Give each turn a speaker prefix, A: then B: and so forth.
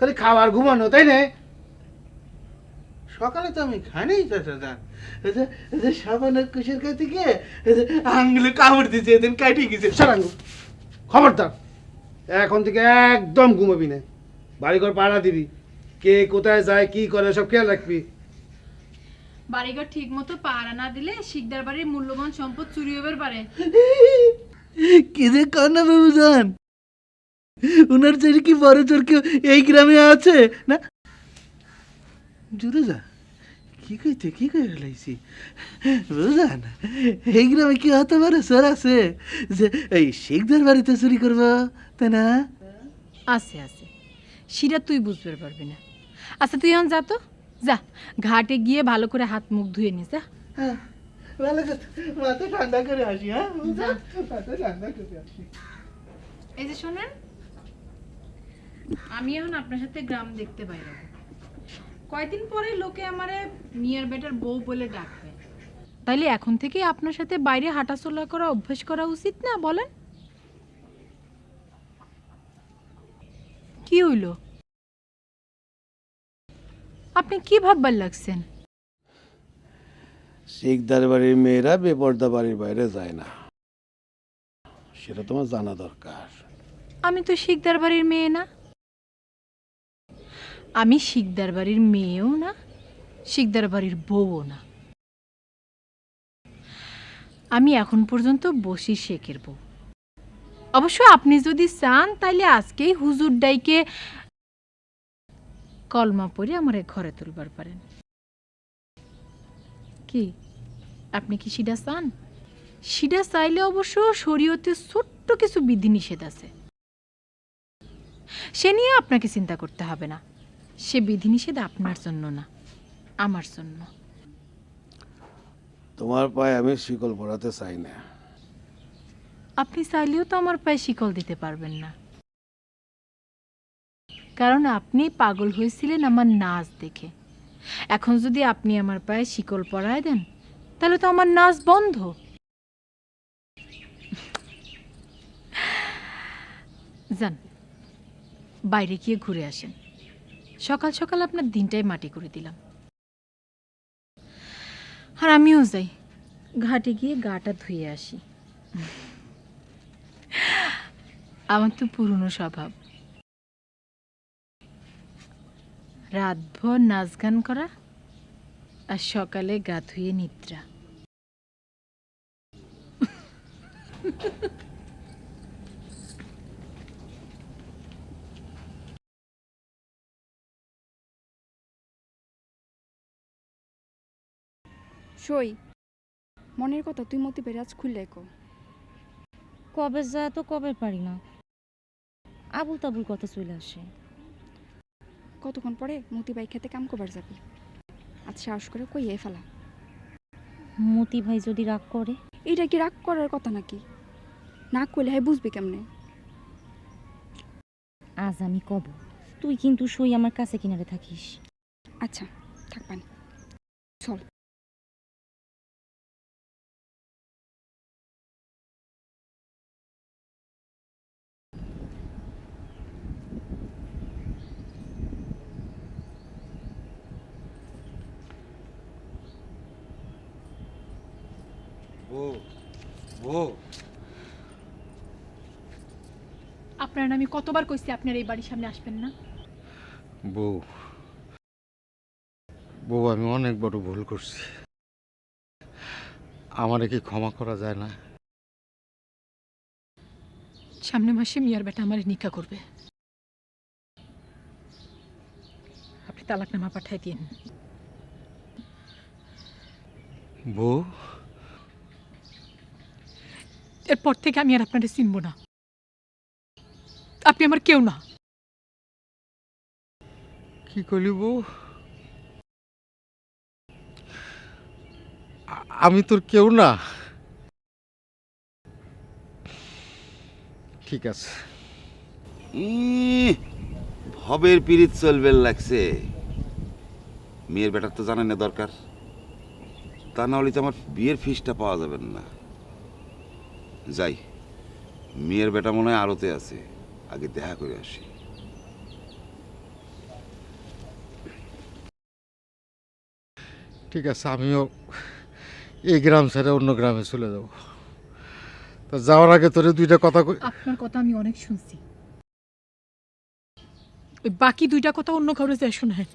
A: খালি খাবার ঘুমানো তাই না? সকালে তো আমি খাইনি চাচা যান এই যে সাবানের কুশের কাছে গিয়ে আঙুলে কামড় দিছে এদিন কাটি গেছে। সারাঙ্গ খবরদার এখন থেকে একদম ঘুমাবি না। বাড়িঘর পাড়া দিবি। কে কোথায় যায় কি করে সব খেয়াল রাখবি।
B: বাড়িঘর ঠিক মতো পাহারা না দিলে শিকদার বাড়ির মূল্যবান সম্পদ চুরি হবার পারে।
A: কি যে কান্না বাবুজান ওনার চেয়ে কি বড় চোর কেউ এই গ্রামে আছে? না? যা কি কইতে কি কই ফেলাইছি বুঝান এই গ্রামে কি হতে পারে চোর আছে যে এই শিখদের বাড়িতে চুরি করব তাই না?
B: আছে আছে। সেটা তুই বুঝতে পারবি না। আচ্ছা তুই এখন যা তো। যা ঘাটে গিয়ে ভালো করে হাত মুখ ধুয়ে নিস যা।
A: হ্যাঁ ভালো কথা মাথা ঠান্ডা করে আসি হ্যাঁ? মাথা ঠান্ডা করে আসি।
B: এই যে শোনেন আমি এখন আপনার সাথে গ্রাম দেখতে বাইরে। কয়দিন পরে লোকে আমারে মিয়ার বেটার বউ বলে ডাকবে। তাইলে এখন থেকে আপনার সাথে বাইরে হাঁটাচলা করা অভ্যাস করা উচিত না বলেন? কি হইল? আপনি কি ভাববার লাগছেন?
A: শিখদার বাড়ির মেয়েরা বেপর্দা বাড়ির বাইরে যায় না। সেটা তোমার জানা দরকার।
B: আমি তো শিকদার বাড়ির মেয়ে না। আমি শিকদার বাড়ির মেয়েও না, শিকদার বাড়ির বউও না। আমি এখন পর্যন্ত বসি শেখের বউ। অবশ্য আপনি যদি চান, তাইলে আজকেই হুজুর ডাইকে কলমা পরে আমার ঘরে তুলবার পারেন। কি? আপনি কি সিডা চান? সিডা চাইলে অবশ্য শরীয়তে ছোট্ট কিছু বিধিনিষেধ আছে। সে নিয়ে আপনাকে চিন্তা করতে হবে না। সে বিধিনিষেধ আপনার জন্য না আমার জন্য।
A: তোমার পায়ে আমি শিকল পড়াতে চাই না।
B: আপনি চাইলেও তো আমার পায়ে শিকল দিতে পারবেন না। কারণ আপনি পাগল হয়েছিলেন আমার নাচ দেখে। এখন যদি আপনি আমার পায়ে শিকল পরায় দেন তাহলে তো আমার নাচ বন্ধ। যান বাইরে গিয়ে ঘুরে আসেন। সকাল সকাল আপনার দিনটাই মাটি করে দিলাম। আর আমিও যাই। ঘাটে গিয়ে গাটা ধুয়ে আসি। আমার তো পুরনো স্বভাব। রাতভর নাচ গান করা আর সকালে গা ধুয়ে নিদ্রা।
C: সই মনের কথা তুই মতি বেরাজ খুললে কো।
D: কবে যায় তো কবে পারি না। আবুল তাবুল কথা চলে আসে।
C: কতক্ষণ পরে মতি বাই খেতে কাম করবার যাবি? আজ সাহস করে কইয়ে ফেলা?
D: মতি ভাই যদি রাগ করে?
C: এইটা কি রাগ করার কথা নাকি? না করলে হ্যাঁ বুঝবি কেমনে?
D: আজ আমি কব তুই কিন্তু সই আমার কাছে কিনারে থাকিস।
C: আচ্ছা থাক পানি। চল।
B: আপনার আমি কতবার কইছি আপনার এই বাড়ির সামনে আসবেন না?
E: বউ। বউ আমি অনেক বড় ভুল করছি। আমারে কি ক্ষমা করা যায় না?
B: সামনে মাসে মিয়ার বেটা আমার নিকা করবে। আপনি তালাকনামা পাঠাই দিন।
E: বউ
B: এরপর থেকে আমি আর আপনারে চিনব না। আপনি আমার কেউ না।
E: কি করলি বউ? আমি তোর কেউ না। ঠিক আছে।
F: ভবের পিরিত চলবে লাগছে। মেয়ের বেটার তো জানেন না দরকার। তা না হলে তো আমার বিয়ের ফিসটা পাওয়া যাবে না। যাই মেয়ের বেটা মনে হয় আড়তে আছে। আগে দেখা করে আসি।
E: ঠিক আছে আমিও এই গ্রাম ছেড়ে অন্য গ্রামে চলে যাব। তা যাওয়ার আগে তোরে দুইটা কথা কই
B: আপনার কথা আমি অনেক শুনছি। বাকি দুইটা কথা অন্য কারও যায় শোনায়।